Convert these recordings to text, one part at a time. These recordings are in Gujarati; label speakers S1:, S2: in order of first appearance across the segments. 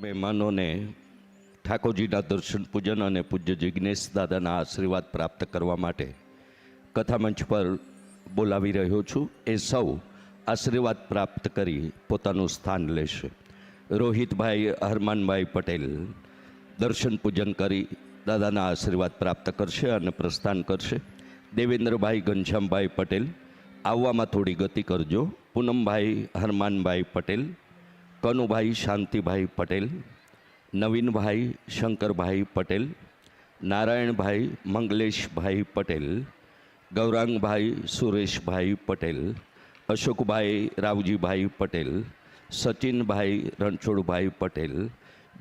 S1: મહેમાનોને ઠાકોરજીના દર્શન, પૂજન અને પૂજ્ય જિજ્ઞેશ દાદાના આશીર્વાદ પ્રાપ્ત કરવા માટે કથામંચ પર બોલાવી રહ્યો છું. એ સૌ આશીર્વાદ પ્રાપ્ત કરી પોતાનું સ્થાન લેશે. રોહિતભાઈ, હરમાનભાઈ પટેલ દર્શન, પૂજન કરી દાદાના આશીર્વાદ પ્રાપ્ત કરશે અને પ્રસ્થાન કરશે. દેવેન્દ્રભાઈ ઘનશ્યામભાઈ પટેલ, આવવામાં થોડી ગતિ કરજો. પૂનમભાઈ, હરમાનભાઈ પટેલ કનુભાઈ શાંતિભાઈ પટેલ, નવીનભાઈ શંકરભાઈ પટેલ, નારાયણભાઈ મંગલેશભાઈ પટેલ, ગૌરાંગભાઈ સુરેશભાઈ પટેલ, અશોકભાઈ રાવજીભાઈ પટેલ, સચિનભાઈ રણછોડભાઈ પટેલ,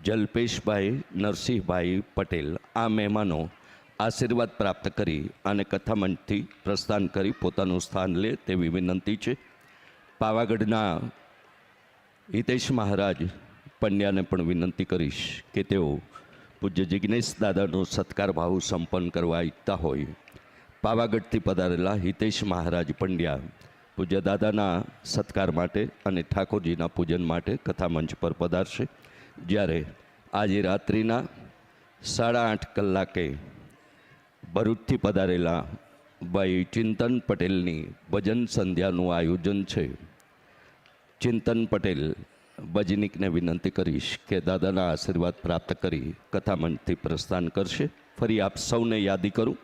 S1: જલ્પેશભાઈ નરસિંહભાઈ પટેલ આ મહેમાનો આશીર્વાદ પ્રાપ્ત કરી અને કથામંચથી પ્રસ્થાન કરી પોતાનું સ્થાન લે તેવી વિનંતી છે. પાવાગઢના હિતેશ મહારાજ પંડ્યાને પણ વિનંતી કરીશ કે તેઓ પૂજ્ય જિજ્ઞેશ દાદાનો સત્કાર ભાવ સંપન્ન કરવા ઈચ્છતા હોય. પાવાગઢથી પધારેલા હિતેશ મહારાજ પંડ્યા પૂજ્ય દાદાના સત્કાર માટે અને ઠાકોરજીના પૂજન માટે કથામંચ પર પધારશે. જ્યારે આજે રાત્રિના સાડા આઠ કલાકે ભરૂચથી પધારેલા ભાઈ ચિંતન પટેલની ભજન સંધ્યાનું આયોજન છે. ચિંતન પટેલ ભજનિકને વિનંતી કરીશ કે દાદાના આશીર્વાદ પ્રાપ્ત કરી કથામંચથી પ્રસ્થાન કરશે. ફરી આપ સૌને યાદી કરું.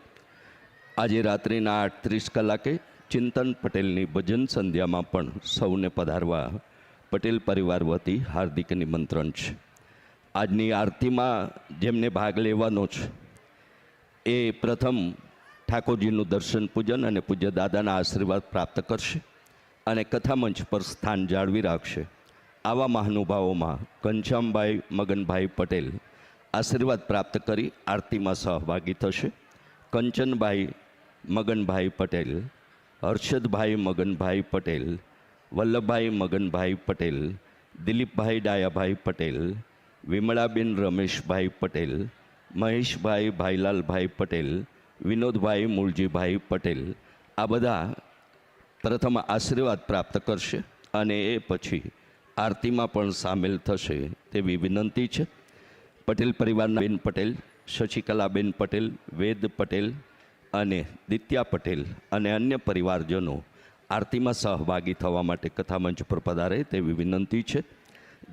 S1: આજે રાત્રિના આઠ ત્રીસ કલાકે ચિંતન પટેલની ભજન સંધ્યામાં પણ સૌને પધારવા પટેલ પરિવાર વતી હાર્દિક નિમંત્રણ છે. આજની આરતીમાં જેમને ભાગ લેવાનો છે, એ પ્રથમ ઠાકોરજીનું દર્શન પૂજન અને પૂજ્ય દાદાના આશીર્વાદ પ્રાપ્ત કરશે. અને કથામંચ પર સ્થાન જાળવી રાખશે. આવા મહાનુભાવોમાં ઘનશ્યામભાઈ મગનભાઈ પટેલ આશીર્વાદ પ્રાપ્ત કરી આરતીમાં સહભાગી થશે. કંચનભાઈ મગનભાઈ પટેલ, હર્ષદભાઈ મગનભાઈ પટેલ, વલ્લભભાઈ મગનભાઈ પટેલ, દિલીપભાઈ ડાયાભાઈ પટેલ, વિમળાબેન રમેશભાઈ પટેલ, મહેશભાઈ ભાઈલાલભાઈ પટેલ, વિનોદભાઈ મૂળજીભાઈ પટેલ, આ બધા પ્રથમ આશીર્વાદ પ્રાપ્ત કરશે અને એ પછી આરતીમાં પણ સામેલ થશે તેવી વિનંતી છે. પટેલ પરિવારના બેન પટેલ, શશિકલાબેન પટેલ, વેદ પટેલ અને દિત્યા પટેલ અને અન્ય પરિવારજનો આરતીમાં સહભાગી થવા માટે કથામંચ પર પધારે તેવી વિનંતી છે.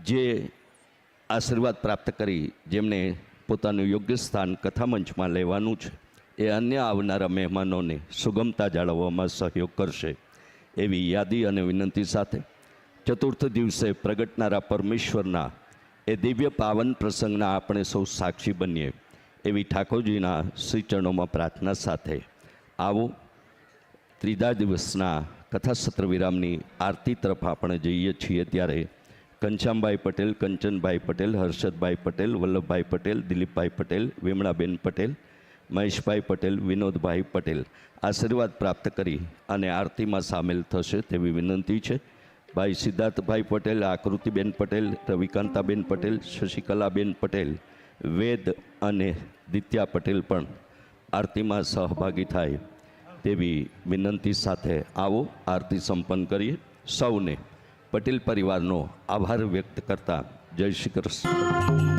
S1: જે આશીર્વાદ પ્રાપ્ત કરી જેમને પોતાનું યોગ્ય સ્થાન કથામંચમાં લેવાનું છે, એ અન્ય આવનારા મહેમાનોને સુગમતા જાળવવામાં સહયોગ કરશે. એવી યાદી અને વિનંતી સાથે ચતુર્થ દિવસે પ્રગટનારા પરમેશ્વરના એ દિવ્ય પાવન પ્રસંગના આપણે સૌ સાક્ષી બનીએ એવી ઠાકોરજીના શ્રી પ્રાર્થના સાથે આવો ત્રીજા દિવસના કથાસત્ર વિરામની આરતી તરફ આપણે જઈએ છીએ ત્યારે કંચામભાઈ પટેલ, કંચનભાઈ પટેલ, હર્ષદભાઈ પટેલ, વલ્લભભાઈ પટેલ, દિલીપભાઈ પટેલ, વિમળાબેન પટેલ મહેશભાઈ પટેલ, વિનોદભાઈ પટેલ. આશીર્વાદ પ્રાપ્ત કરી અને આરતીમાં સામેલ થશે તેવી વિનંતી છે. ભાઈ સિદ્ધાર્થભાઈ પટેલ, આકૃતિબેન પટેલ, રવિકાંતાબેન પટેલ, શશિકલાબેન પટેલ, વેદ અને દિત્યા પટેલ પણ આરતીમાં સહભાગી થાય તેવી વિનંતી સાથે આવો, આરતી સંપન્ન કરીએ. સૌને પટેલ પરિવારનો આભાર વ્યક્ત કરતા જય શ્રી કૃષ્ણ.